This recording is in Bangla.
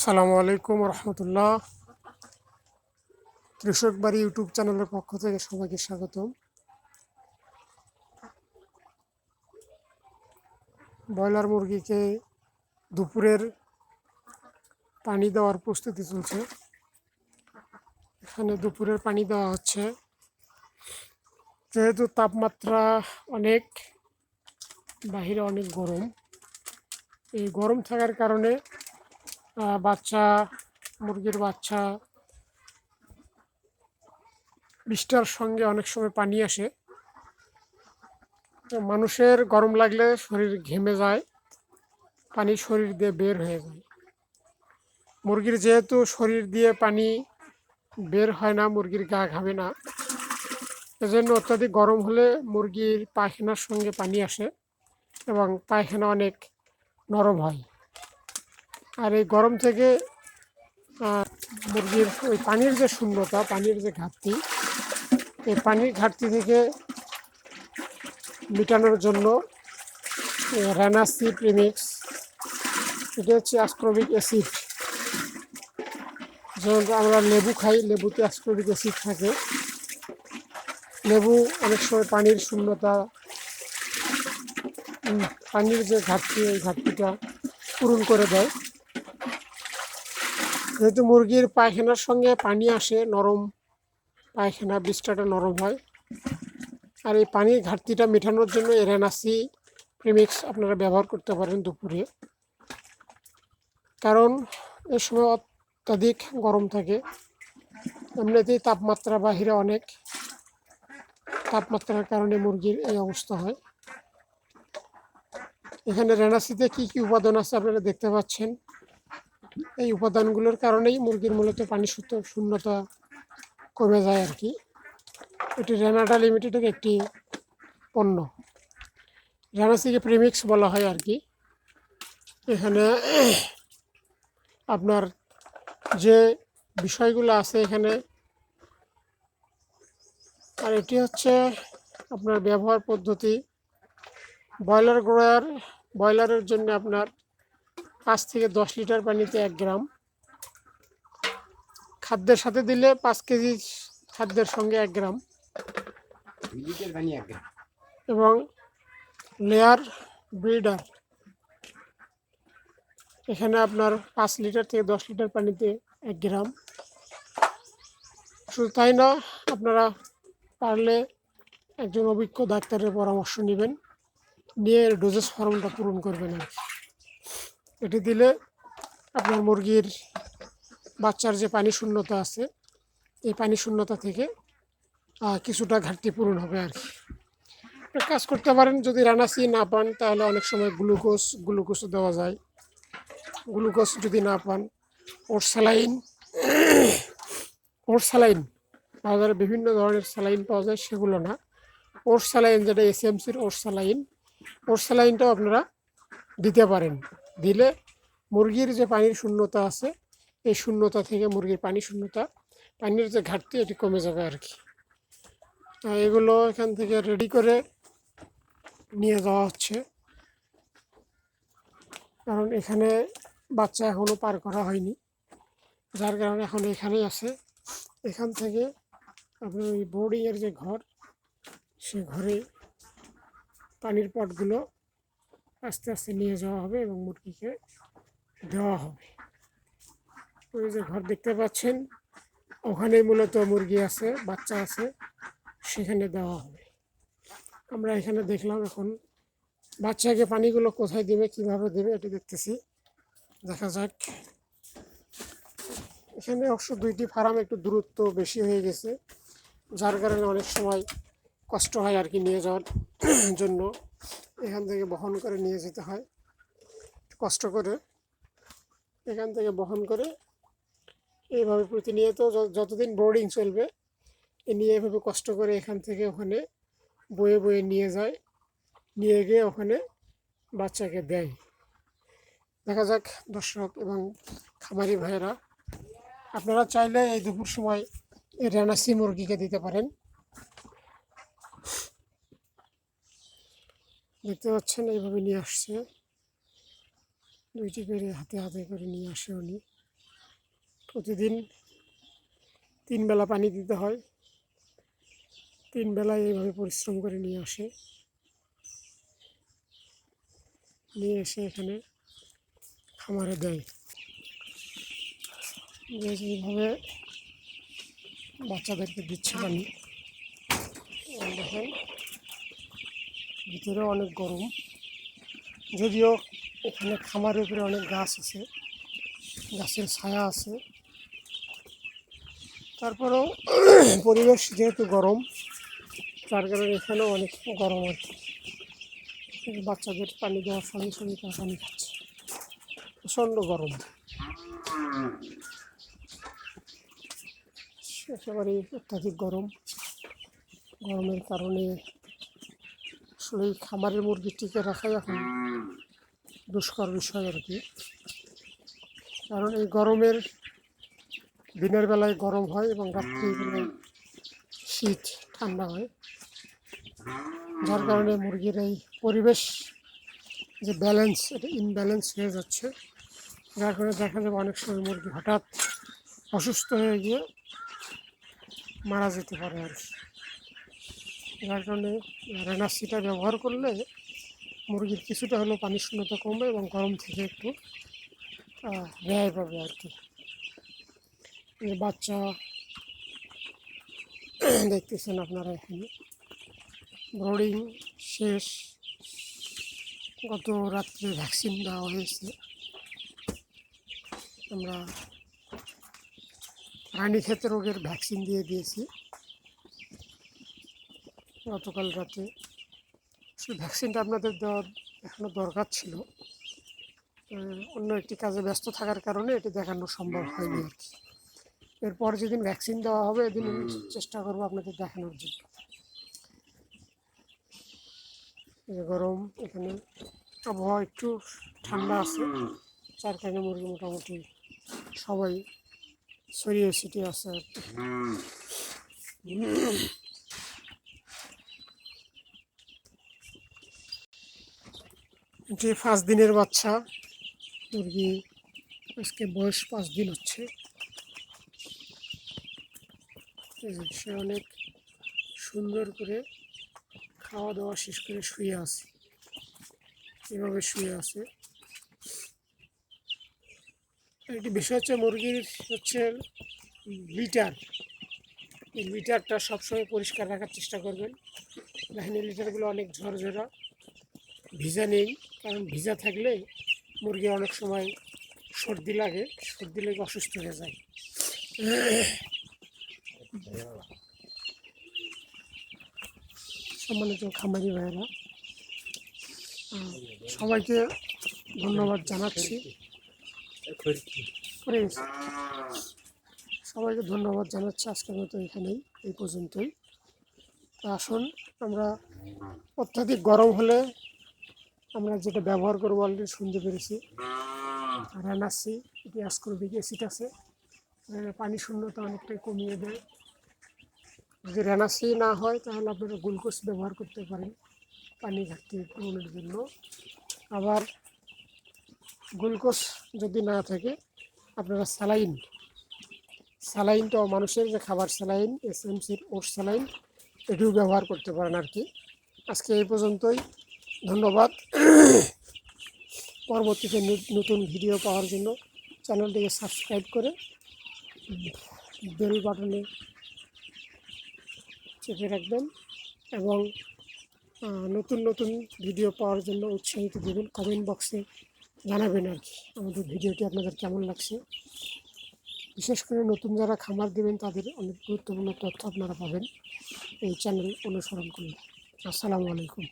আসসালামু আলাইকুম রহমতুল্লাহ। কৃষক বাড়ি ইউটিউব চ্যানেলের পক্ষ থেকে সবাইকে স্বাগতম। ব্রয়লার মুরগিকে দুপুরের পানি দেওয়ার প্রস্তুতি চলছে। এখানে দুপুরের পানি দেওয়া হচ্ছে। যেহেতু তাপমাত্রা অনেক, বাহিরে অনেক গরম, এই গরম থাকার কারণে বাচ্চা, মুরগির বাচ্চা। বৃষ্টার সঙ্গে অনেক সময় পানি আসে। মানুষের গরম লাগলে শরীর ঘেমে যায়, পানি শরীর দিয়ে বের হয়ে যায়। মুরগির যেহেতু শরীর দিয়ে পানি বের হয় না, মুরগির গা ঘামে না, এজন্য অত্যাধিক গরম হলে মুরগির পায়খানার সঙ্গে পানি আসে এবং পায়খানা অনেক নরম হয়। আর এই গরম থেকে মুরগির ওই পানির যে শূন্যতা, পানির যে ঘাটতি, এই পানির ঘাটতি থেকে মেটানোর জন্য র্যানাসি প্রিমিক্স এটা হচ্ছে অ্যাসক্রবিক অ্যাসিড। যেমন আমরা লেবু খাই, লেবুতে অ্যাসক্রবিক অ্যাসিড থাকে। লেবু অনেক সময় পানির শূন্যতা পানির যে ঘাটতি, এই ঘাটতিটা পূরণ করে দেয়। যেহেতু মুরগির পায়খানার সঙ্গে পানি আসে, নরম পায়খানা বীজটাটা নরম হয়। আর এই পানির ঘাটতিটা মেটানোর জন্য এরেনাসি প্রিমিক্স আপনারা ব্যবহার করতে পারেন দুপুরে। কারণ এ সময় অত্যাধিক গরম থাকে। এমনিতেই তাপমাত্রা বাহিরে অনেক। তাপমাত্রার কারণে মুরগির এই অবস্থা হয়। এখানে রেনাসিতে কি কি উপাদান আছে আপনারা দেখতে পাচ্ছেন? এই উপাদানগুলোর কারণেই মুরগির মূলত পানি সূত্র শূন্যতা কমে যায় আর কি। এটি রেনাডা লিমিটেডের একটি পণ্য। রেনাসিকে প্রিমিক্স বলা হয় আর কি। এখানে আপনার যে বিষয়গুলো আছে এখানে, আর এটি হচ্ছে আপনার ব্যবহার পদ্ধতি। ব্রয়লার গ্রোয়ার, ব্রয়লারের জন্য আপনার পাঁচ থেকে দশ লিটার পানিতে এক গ্রাম। খাদ্যের সাথে দিলে পাঁচ কেজি খাদ্যের সঙ্গে এক গ্রাম। এবং লেয়ার ব্রিডার। এখানে আপনার পাঁচ লিটার থেকে দশ লিটার পানিতে এক গ্রাম। শুধু তাই না আপনারা পারলে একজন অভিজ্ঞ ডাক্তারের পরামর্শ নেবেন। নিয়ে ডোজেস ফর্মটা পূরণ করবেন আর কি। এটি দিলে আপনার মুরগির বাচ্চার যে পানি শূন্যতা আছে, এই পানি শূন্যতা থেকে কিছুটা ঘাটতি পূরণ হবে আর কি। কাজ করতে পারেন, যদি রানাসি না পান, তাহলে অনেক সময় গ্লুকোজ, গ্লুকোজও দেওয়া যায়। গ্লুকোজ যদি না পান, ওর স্যালাইন ওর স্যালাইন, বাজারে বিভিন্ন ধরনের স্যালাইন পাওয়া যায়, সেগুলো না। ওর স্যালাইন যেটা, এসএমসির ওর স্যালাইন, ওর স্যালাইনটাও আপনারা দিতে পারেন। দিলে মুরগির যে পানির শূন্যতা আছে, এই শূন্যতা থেকে মুরগির পানি শূন্যতা, পানির যে ঘাটতি এটি কমে যাবে আর কি। এগুলো এখান থেকে রেডি করে নিয়ে যাওয়া হচ্ছে। কারণ এখানে বাচ্চা এখনও পার করা হয়নি। যার কারণে এখন এখানেই আছে। এখান থেকে আপনার ওই বোর্ডিংয়ের যে ঘর, সে ঘরে পানির পটগুলো আস্তে আস্তে নিয়ে যাওয়া হবে এবং মুরগিকে দেওয়া হবে। ওই যে ঘর দেখতে পাচ্ছেন ওখানে মূলত মুরগি আছে, বাচ্চা আছে, সেখানে দেওয়া হবে। আমরা এখানে দেখলাম এখন বাচ্চাকে পানিগুলো কোথায় দেবে, কীভাবে দেবে, এটি দেখতেছি। দেখা যাক। এখানে অবশ্য দুইটি ফার্ম একটু দূরত্ব বেশি হয়ে গেছে, যার কারণে অনেক সময় কষ্ট হয় আর কি নিয়ে যাওয়ার জন্য। এখান থেকে বহন করে নিয়ে যেতে হয়। কষ্ট করে এখান থেকে বহন করে এইভাবে প্রতিনিয়ত যতদিন বোর্ডিং চলবে, এ নিয়ে এভাবে কষ্ট করে এখান থেকে ওখানে বয়ে বয়ে নিয়ে যায়, নিয়ে গিয়ে ওখানে বাচ্চাকে দেয়। দেখা যাক দর্শক এবং খামারি ভাইয়েরা, আপনারা চাইলে এই দুপুর সময় এই রেনাসি মুরগিকে দিতে পারেন। দেখতে পাচ্ছেন, এইভাবে নিয়ে আসছে। দুইটি করে হাতে হাতে করে নিয়ে আসে উনি। প্রতিদিন তিন বেলা পানি দিতে হয়। তিন বেলায় এইভাবে পরিশ্রম করে নিয়ে আসে। নিয়ে এসে এখানে খামারে দেয়। যে যেভাবে বাচ্চাদেরকে দিচ্ছে পানি। দেখেন। ভিতরে অনেক গরম। যদিও এখানে খামারের উপরে অনেক গাছ আছে, গাছের ছায়া আছে। তারপরেও পরিবেশ যেহেতু গরম, তার কারণে এখানেও অনেক গরম আর কি। বাচ্চাদের পানি দেওয়ার সঙ্গে সঙ্গে তারা পানি খাচ্ছে। প্রচণ্ড গরম। একেবারে অত্যাধিক গরম। গরমের কারণে আসলে এই খামারের মুরগি টিকে রাখাই এখন দুষ্কর বিষয় আর কি। কারণ এই গরমের দিনের বেলায় গরম হয় এবং রাত্রির বেলায় শীত, ঠান্ডা হয়। যার কারণে মুরগির এই পরিবেশ যে ব্যালেন্স এটা ইনব্যালেন্স হয়ে যাচ্ছে। যার কারণে দেখা যাবে অনেক সময় মুরগি হঠাৎ অসুস্থ হয়ে গিয়ে মারা যেতে পারে আর যার কারণে রেনাসিটা ব্যবহার করলে মুরগির কিছুটা হলেও পানির শূন্যতা কমবে এবং গরম থেকে একটু রেহাই পাবে আর কি। বাচ্চা দেখতেছেন আপনারা এখানে। ব্রোডিং শেষ। গত রাত্রে ভ্যাকসিন দেওয়া হয়েছে। আমরা রানীক্ষেত রোগের ভ্যাকসিন দিয়ে দিয়েছি। গতকাল রাতে। সেই ভ্যাকসিনটা আপনাদের দেওয়ার এখনও দরকার ছিল। অন্য একটি কাজে ব্যস্ত থাকার কারণে এটি দেখানো সম্ভব হয়নি আর কি। এরপর যেদিন ভ্যাকসিন দেওয়া হবে এদিন আমি চেষ্টা করব আপনাদের দেখানোর জন্য। গরম এখানে আবহাওয়া একটু ঠান্ডা আছে। যার কারণে মুরগি মোটামুটি সবাই ছড়িয়ে ছিটিয়ে আছে আর কি। যে পাঁচ দিনের বাচ্চা, মুরগি আজকে বয়স পাঁচ দিন হচ্ছে। সে অনেক সুন্দর করে খাওয়া দাওয়া শেষ করে শুয়ে আছে। এভাবে শুয়ে আছে। একটি বিষয় হচ্ছে, মুরগির হচ্ছে লিটার। এই লিটারটা সবসময় পরিষ্কার রাখার চেষ্টা করবেন। এই লিটারগুলো অনেক ঝরঝরা। ভিজা নেই কারণ ভিজা থাকলে মুরগি অনেক সময় সর্দি লাগে সর্দি লেগে অসুস্থ হয়ে যায়। সম্মানিত খামারি ভাইয়েরা আহ, সবাইকে ধন্যবাদ জানাচ্ছি। সবাইকে ধন্যবাদ জানাচ্ছি আজকের মতো এখানেই এই পর্যন্তই। আসুন আমরা অত্যাধিক গরম হলে আমরা যেটা ব্যবহার করব অলরেডি শুনতে পেরেছি। রানাসি এটি অ্যাসকর্বিক অ্যাসিড আছে। পানি শূন্যতা অনেকটাই কমিয়ে দেয়। যদি রেনাসি না হয়, তাহলে আপনারা গ্লুকোজ ব্যবহার করতে পারেন পানি ঘাটতি পূরণের জন্য। আবার গ্লুকোজ যদি না থাকে, আপনারা স্যালাইন স্যালাইনটাও মানুষের যে খাবার স্যালাইন এস এসএমসির ওর স্যালাইন এটিও ব্যবহার করতে পারেন আর কি। আজকে এই পর্যন্তই। ধন্যবাদ। পরবর্তীতে নতুন ভিডিও পাওয়ার জন্য চ্যানেলটিকে সাবস্ক্রাইব করে বেল বাটনে চেপে রাখবেন এবং নতুন নতুন ভিডিও পাওয়ার জন্য উৎসাহিত দেবেন কমেন্ট বক্সে জানাবেন আর কি আমাদের ভিডিওটি আপনাদের কেমন লাগছে। বিশেষ করে নতুন যারা খামার দেবেন, তাদের অনেক গুরুত্বপূর্ণ তথ্য আপনারা পাবেন এই চ্যানেল অনুসরণ করলে আসসালামু আলাইকুম।